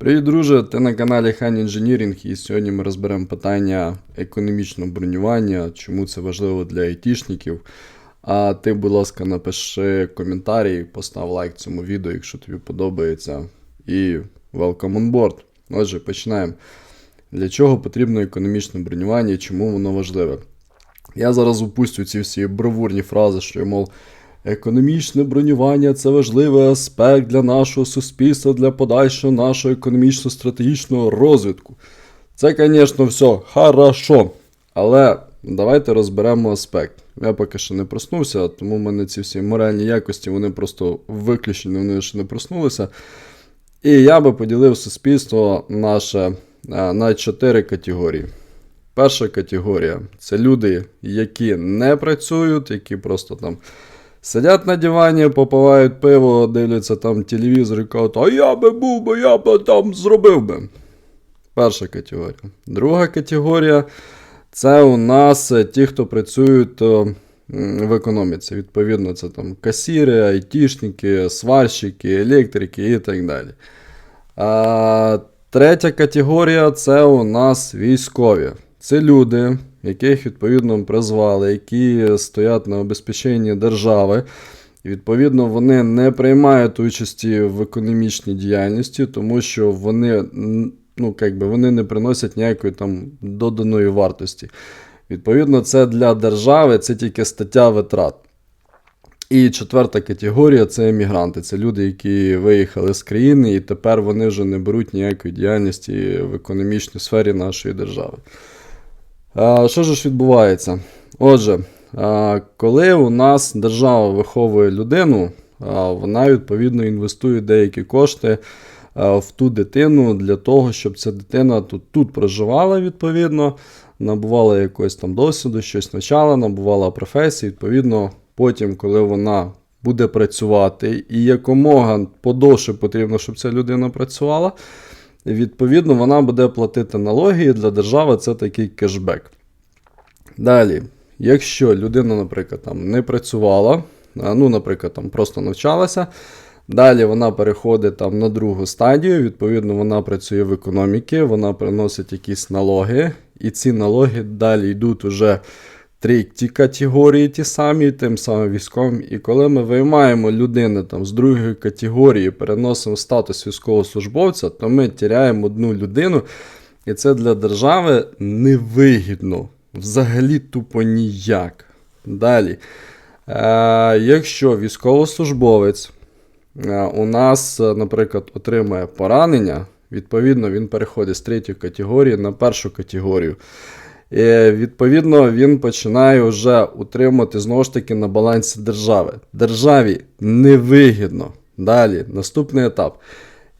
Привіт, друже! Ти на каналі Han Engineering і сьогодні ми розберемо питання економічного бронювання, чому це важливо для айтішників. А ти, будь ласка, напиши коментарі, постав лайк цьому відео, якщо тобі подобається. І welcome on board. Отже, починаємо. Для чого потрібно економічне бронювання і чому воно важливе? Я зараз упустю ці всі бравурні фрази, що, мов, економічне бронювання це важливий аспект для нашого суспільства, для подальшого нашого економічно-стратегічного розвитку. Це, звісно, все хорошо. Але давайте розберемо аспект. Я поки що не проснувся, тому в мене ці всі моральні якості вони просто виключені, вони ще не проснулися. І я би поділив суспільство наше е, на чотири категорії. Перша категорія це люди, які не працюють, які просто там сидять на дивані, попивають пиво, дивляться там телевізор і кажуть, а я би був би, я би там зробив би. Перша категорія. Друга категорія це у нас е, ті, хто працюють е, в економіці. Відповідно, це там касіри, айтішники, сварщики, електрики і так далі. А, третя категорія це у нас військові. Це люди, яких відповідно призвали, які стоять на обезпеченні держави. І, відповідно, вони не приймають участі в економічній діяльності, тому що вони, ну, як вони не приносять ніякої там доданої вартості. Відповідно, це для держави це тільки стаття витрат. І четверта категорія це емігранти. Це люди, які виїхали з країни, і тепер вони вже не беруть ніякої діяльності в економічній сфері нашої держави. Що ж відбувається? Отже, коли у нас держава виховує людину, вона відповідно інвестує деякі кошти в ту дитину для того, щоб ця дитина тут, тут проживала відповідно, набувала якогось там досвіду, щось навчала, набувала професії, відповідно, потім, коли вона буде працювати, і якомога подовше потрібно, щоб ця людина працювала. Відповідно, вона буде платити налоги, і для держави це такий кешбек. Далі, якщо людина, наприклад, там не працювала, ну, наприклад, там просто навчалася, далі вона переходить там на другу стадію, відповідно, вона працює в економіці, вона приносить якісь налоги, і ці налоги далі йдуть уже треті категорії ті самі, тим самим військовим. І коли ми виймаємо людину там з другої категорії, переносимо статус військовослужбовця, то ми тіряємо одну людину, і це для держави невигідно. Взагалі тупо ніяк. Далі. Е, якщо військовослужбовець е, у нас, е, наприклад, отримає поранення, відповідно, він переходить з третьої категорії на першу категорію. Відповідно, він починає вже утримувати знову ж таки на балансі держави. Державі невигідно. Далі, наступний етап.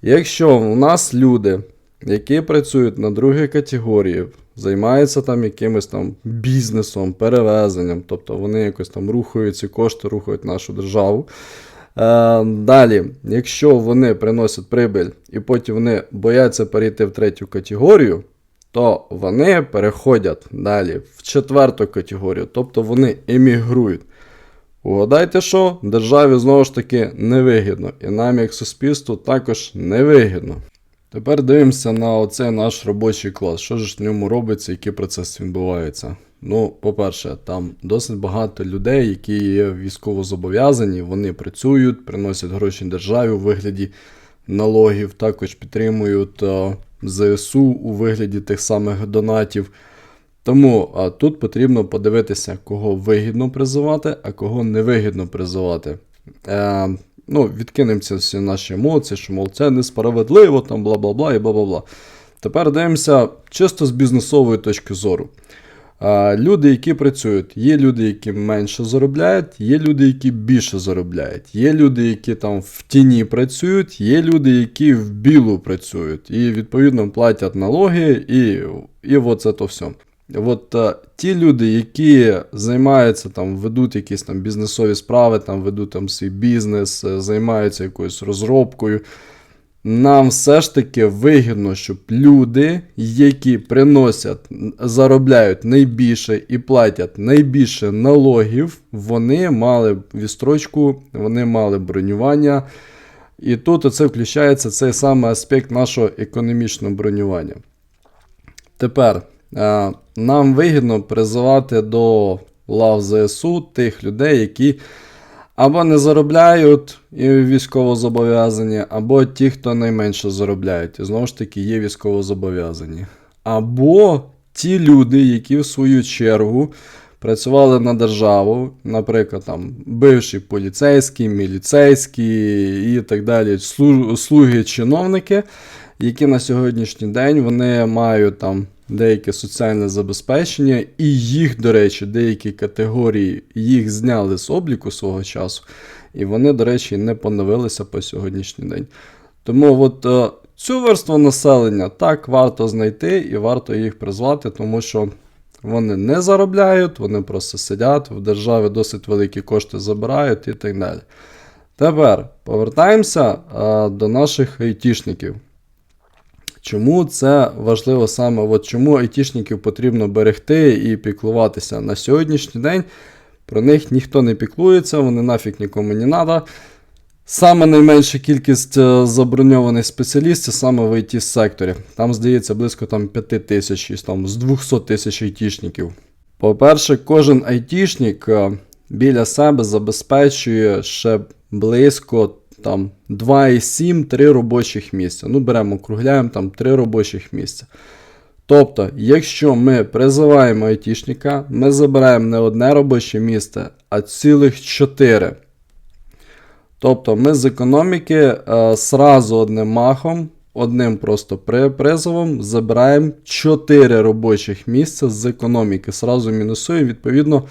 Якщо у нас люди, які працюють на другій категорії, займаються там якимось там бізнесом, перевезенням, тобто вони якось там рухають ці кошти, рухають нашу державу. Е, далі, якщо вони приносять прибиль і потім вони бояться перейти в третю категорію, то вони переходять далі в четверту категорію, тобто вони емігрують. Угадайте, що державі знову ж таки невигідно, і нам, як суспільству, також невигідно. Тепер дивимося на оцей наш робочий клас. Що ж в ньому робиться, який процес відбувається. Ну, по-перше, там досить багато людей, які є військово зобов'язані, вони працюють, приносять гроші державі у вигляді налогів, також підтримують е, ЗСУ у вигляді тих самих донатів. Тому а, тут потрібно подивитися, кого вигідно призивати, а кого невигідно призивати. Е, ну, Відкинемо всі наші емоції, що мов це несправедливо, там бла бла бла і бла бла бла. Тепер дивимося чисто з бізнесової точки зору. Люди, які працюють, є люди, які менше заробляють, є люди, які більше заробляють, є люди, які там в тіні працюють, є люди, які в білу працюють, і відповідно платять налоги, і і от це то все. От ті люди, які займаються там, ведуть якісь там бізнесові справи, там ведуть там свій бізнес, е, займаються якоюсь розробкою. Нам все ж таки вигідно, щоб люди, які приносять, заробляють найбільше і платять найбільше налогів, вони мали відстрочку, вони мали бронювання. І тут оце включається цей самий аспект нашого економічного бронювання. Тепер е, нам вигідно призивати до лав ЗСУ тих людей, які або не заробляють і військовозобов'язані, або ті, хто найменше заробляють. І знову ж таки є військовозобов'язані. Або ті люди, які в свою чергу працювали на державу, наприклад, там бивші поліцейські, міліцейські і так далі, слуги чиновники, які на сьогоднішній день вони мають там деяке соціальне забезпечення, і їх, до речі, деякі категорії їх зняли з обліку свого часу, і вони, до речі, не поновилися по сьогоднішній день. Тому от е, цю верству населення так варто знайти і варто їх призвати, тому що вони не заробляють, вони просто сидять, в державі досить великі кошти забирають і так далі. Тепер повертаємося е, до наших айтішників. Чому це важливо саме? От чому айтішників потрібно берегти і піклуватися на сьогоднішній день? Про них ніхто не піклується, вони нафіг нікому не треба. Саме найменша кількість е, заброньованих спеціалістів саме в it секторі. Там, здається, близько там, 5 тисяч там, з 200 тисяч айтішників. По-перше, кожен айтішник е, біля себе забезпечує ще близько там 2,7-3 робочих місця. Ну, беремо, округляємо там 3 робочих місця. Тобто, якщо ми призиваємо айтішника, ми забираємо не одне робоче місце, а цілих 4. Тобто ми з економіки е, сразу одним махом, одним просто при- призовом забираємо 4 робочих місця з економіки. Сразу мінусуємо. Відповідно,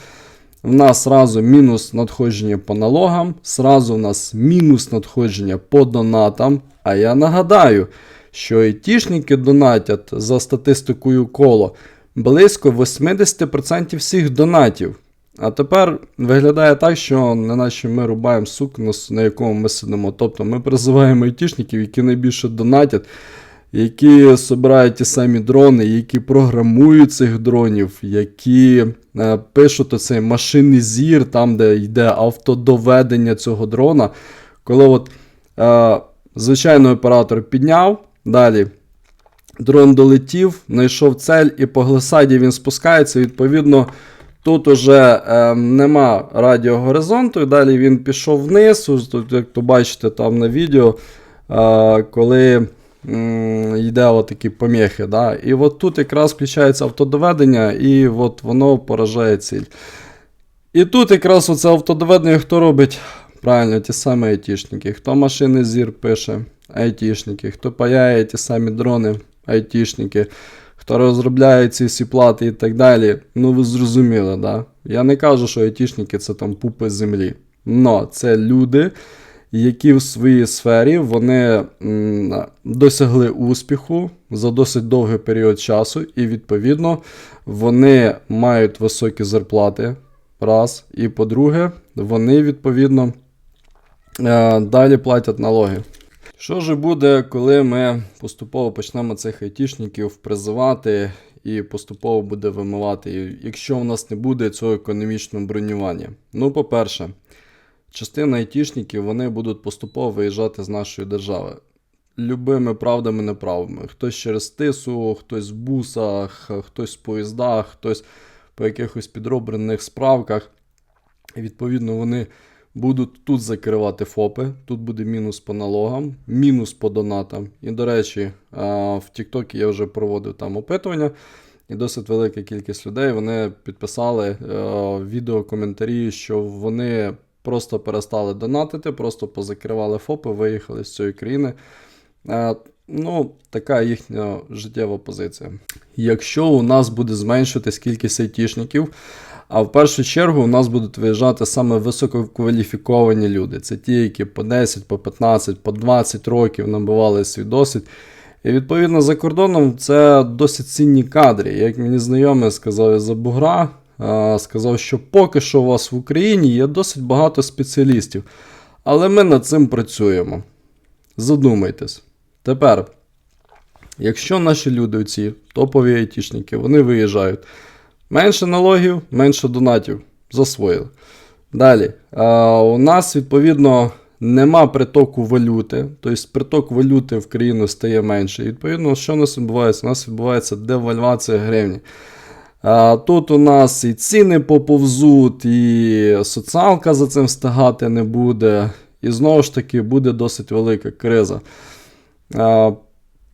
в нас сразу мінус надходження по налогам, сразу в нас мінус надходження по донатам. А я нагадаю, що айтішники донатять за статистикою коло близько 80% всіх донатів. А тепер виглядає так, що неначе ми рубаємо сук, на якому ми сидимо. Тобто ми призиваємо айтішників, які найбільше донатять, які збирають ті самі дрони, які програмують цих дронів, які е, пишуть оцей машинний зір, там, де йде автодоведення цього дрона. Коли от, е, звичайний оператор підняв, далі дрон долетів, знайшов цель, і по глисаді він спускається. Відповідно, тут уже е, нема радіогоризонту, і далі він пішов вниз. Тут, як то бачите там на відео, е, коли йде отакі поміхи. Да? І от тут якраз включається автодоведення, і от воно поражає ціль. І тут якраз оце автодоведення хто робить? Правильно, ті самі айтішники. Хто машини зір пише? Айтішники. Хто паяє ті самі дрони? Айтішники. Хто розробляє ці всі плати і так далі. Ну ви зрозуміли, да? Я не кажу, що айтішники це там пупи землі. Но це люди, які в своїй сфері вони досягли успіху за досить довгий період часу, і відповідно вони мають високі зарплати. Раз. І по-друге, вони відповідно е, далі платять налоги. Що ж буде, коли ми поступово почнемо цих айтішників призивати і поступово буде вимивати, якщо у нас не буде цього економічного бронювання? Ну, по-перше, частина айтішників вони будуть поступово виїжджати з нашої держави. Любими правдами, неправдами. Хтось через тису, хтось в бусах, хтось в поїздах, хтось по якихось підроблених справках. І відповідно вони будуть тут закривати ФОПи, тут буде мінус по налогам, мінус по донатам. І, до речі, в Тіктокі я вже проводив там опитування, і досить велика кількість людей вони підписали е, відео коментарі, що вони просто перестали донатити, просто позакривали ФОПи, виїхали з цієї країни. Е, Ну, така їхня життєва позиція. Якщо у нас буде зменшуватись кількість айтішників, а в першу чергу у нас будуть виїжджати саме висококваліфіковані люди. Це ті, які по 10, по 15, по 20 років набивали свій досвід. І відповідно за кордоном це досить цінні кадри. Як мені знайомий сказав із-за Бугра, сказав, що поки що у вас в Україні є досить багато спеціалістів. Але ми над цим працюємо. Задумайтесь. Тепер, якщо наші люди, ці топові айтішники, вони виїжджають, менше налогів, менше донатів засвоїли. Далі, у нас, відповідно, нема притоку валюти, тобто приток валюти в країну стає менше. Відповідно, що у нас відбувається? У нас відбувається девальвація гривні. Тут у нас і ціни поповзуть, і соціалка за цим встигати не буде. І знову ж таки буде досить велика криза.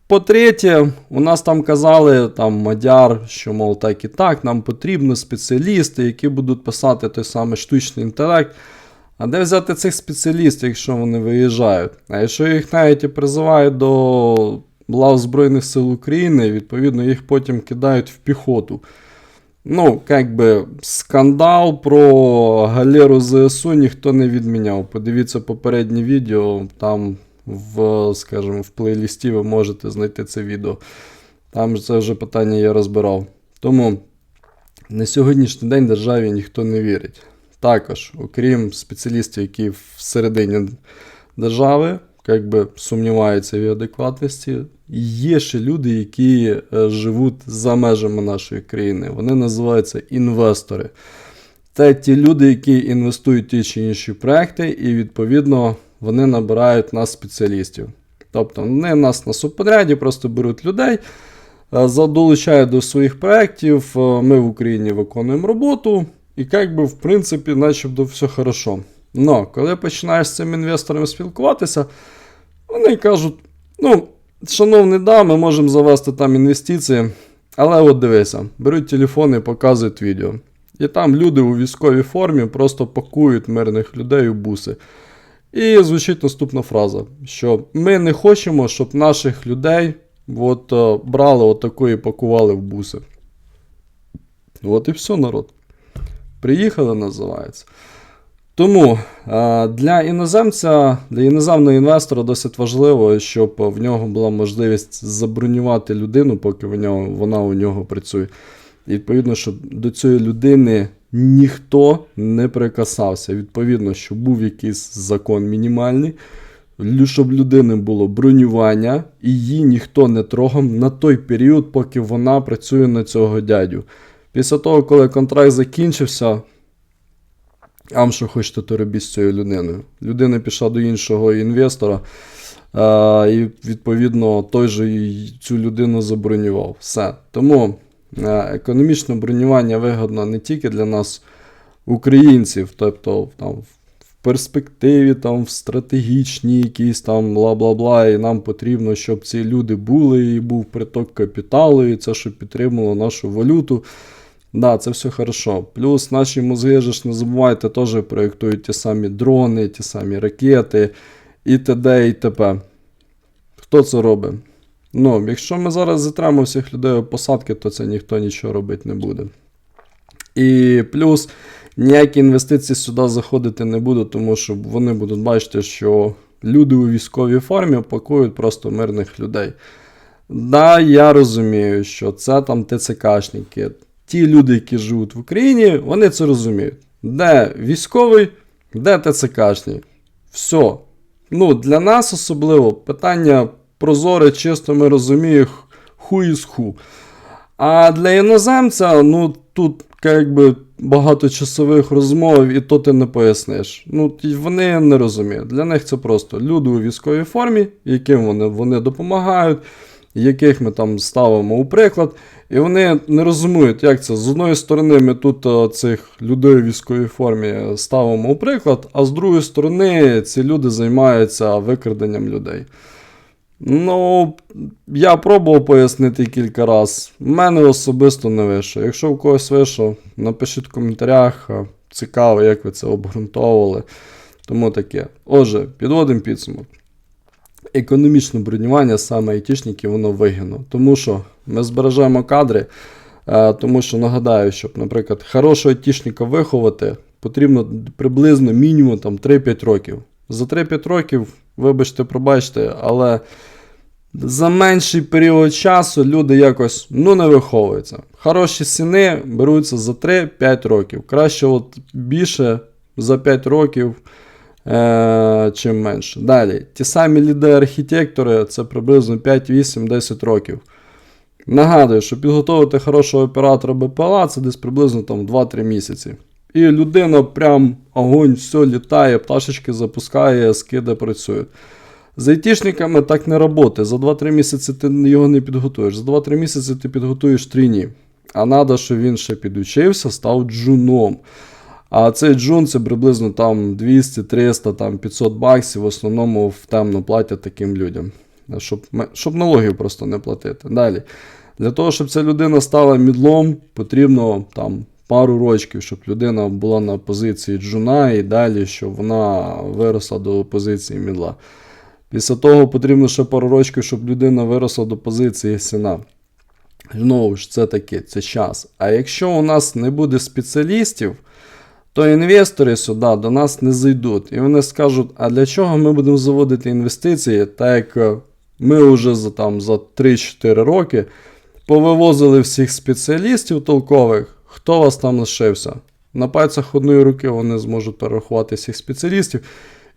По-третє, у нас там казали, там Мадяр, що, мов, так і так, нам потрібні спеціалісти, які будуть писати той самий штучний інтелект. А де взяти цих спеціалістів, якщо вони виїжджають? А якщо їх навіть і призивають до лав Збройних сил України, відповідно, їх потім кидають в піхоту. Ну, як би, скандал про галеру ЗСУ ніхто не відміняв. Подивіться попереднє відео, там в, скажімо, в плейлісті ви можете знайти це відео. Там це вже питання я розбирав. Тому на сьогоднішній день державі ніхто не вірить. Також, окрім спеціалістів, які всередині держави, як би сумніваються в адекватності, є ще люди, які е, живуть за межами нашої країни. Вони називаються інвестори. Це ті люди, які інвестують ті чи інші проекти, і відповідно вони набирають нас спеціалістів. Тобто вони нас на субподряді просто беруть людей, е, за- долучають до своїх проєктів. е, Ми в Україні виконуємо роботу, і як би, в принципі, начебто все хорошо. Но коли починаєш з цим інвестором спілкуватися, вони кажуть: ну, шановний, да, ми можемо завести там інвестиції, але от дивися, беруть телефон і показують відео. І там люди у військовій формі просто пакують мирних людей у буси. І звучить наступна фраза: що ми не хочемо, щоб наших людей от, е, брали отако і пакували в буси. От і все, народ. Приїхали, називається. Тому е, для іноземця, для іноземного інвестора досить важливо, щоб в нього була можливість забронювати людину, поки вона у нього працює. І відповідно, щоб до цієї людини ніхто не прикасався. Відповідно, щоб був якийсь закон мінімальний, щоб людини було бронювання, і її ніхто не трогав на той період, поки вона працює на цього дядю. Після того, коли контракт закінчився, а вам що хочете, то робіть з цією людиною. Людина пішла до іншого інвестора, е, і відповідно той же цю людину забронював. Все. Тому е, економічне бронювання вигодно не тільки для нас, українців, тобто там, в перспективі, там, в стратегічній якісь там бла-бла-бла, і нам потрібно, щоб ці люди були, і був приток капіталу, і це щоб підтримувало нашу валюту. Да, це все хорошо. Плюс наші мозги ж не забувайте, теж проєктують ті самі дрони, ті самі ракети і т.д. і т.п. Хто це робить? Ну, якщо ми зараз затремо всіх людей у посадки, то це ніхто нічого робити не буде. І плюс ніякі інвестиції сюди заходити не будуть, тому що вони будуть бачити, що люди у військовій формі пакують просто мирних людей. Да, я розумію, що це там ТЦКшники. Ті люди, які живуть в Україні, вони це розуміють. Де військовий, де ТЦКшник. Все. Ну, для нас особливо питання прозоре, чисто ми розуміємо, ху із ху. А для іноземця, ну тут якби багато часових розмов, і то ти не поясниш. Ну, вони не розуміють. Для них це просто люди у військовій формі, яким вони, вони допомагають, яких ми там ставимо у приклад. І вони не розуміють, як це. З одної сторони, ми тут е, цих людей у військовій формі ставимо у приклад, а з другої сторони, ці люди займаються викраденням людей. Ну, я пробував пояснити кілька разів. У мене особисто не вийшло. Якщо у когось вийшло, напишіть в коментарях. Цікаво, як ви це обґрунтовували. Тому таке. Отже, підводимо підсумок. Економічне бронювання саме айтішників, воно вигідно. Тому що ми збережемо кадри. е, Тому що нагадаю, щоб, наприклад, хорошого айтішника виховати, потрібно приблизно мінімум там, 3-5 років. За 3-5 років, вибачте, пробачте, але за менший період часу люди якось ну, не виховуються. Хороші сини беруться за 3-5 років. Краще от більше за 5 років, е- чим менше. Далі, ті самі ліди-архітектори це приблизно 5, 8, 10 років. Нагадую, що підготувати хорошого оператора БПЛА це десь приблизно там 2-3 місяці. І людина прям огонь, все літає, пташечки запускає, скиди працюють. З айтішниками так не роботи. За 2-3 місяці ти його не підготуєш. За 2-3 місяці ти підготуєш трійні. А треба, щоб він ще підучився, став джуном. А цей джун це приблизно там 200, 300, там 500 баксів. В основному в темно платять таким людям. Щоб, щоб налогів просто не платити. Далі. Для того, щоб ця людина стала мідлом, потрібно там пару рочків, щоб людина була на позиції джуна і далі, щоб вона виросла до позиції мідла. Після того потрібно ще пару рочків, щоб людина виросла до позиції сина. Знову ж, це таке, це час. А якщо у нас не буде спеціалістів, то інвестори сюди до нас не зайдуть. І вони скажуть, а для чого ми будемо заводити інвестиції, так як е, ми вже за, там, за 3-4 роки повивозили всіх спеціалістів толкових, хто вас там лишився? На пальцях одної руки вони зможуть перерахувати всіх спеціалістів.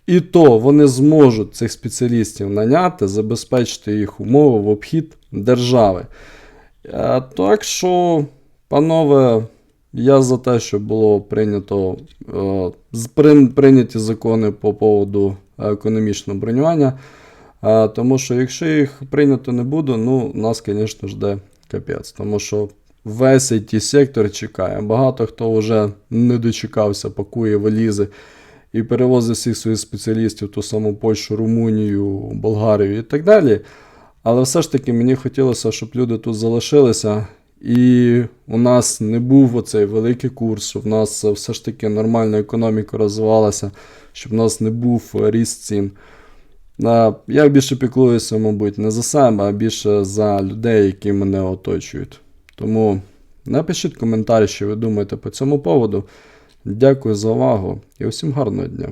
І то вони зможуть цих спеціалістів наняти, забезпечити їх умови в обхід держави. Е, Так що, панове, я за те, щоб було прийнято е, прийняті закони по поводу економічного бронювання. Тому що якщо їх прийнято не буде, ну нас, звісно, жде капець. Тому що весь it сектор чекає. Багато хто вже не дочекався, пакує валізи і перевозить всіх своїх спеціалістів ту саму Польщу, Румунію, Болгарію і так далі. Але все ж таки мені хотілося, щоб люди тут залишилися, і у нас не був оцей великий курс, в нас все ж таки нормальна економіка розвивалася, щоб в нас не був ріст цін. Я більше піклуюся, мабуть, не за себе, а більше за людей, які мене оточують. Тому напишіть коментар, що ви думаєте по цьому поводу. Дякую за увагу і усім гарного дня.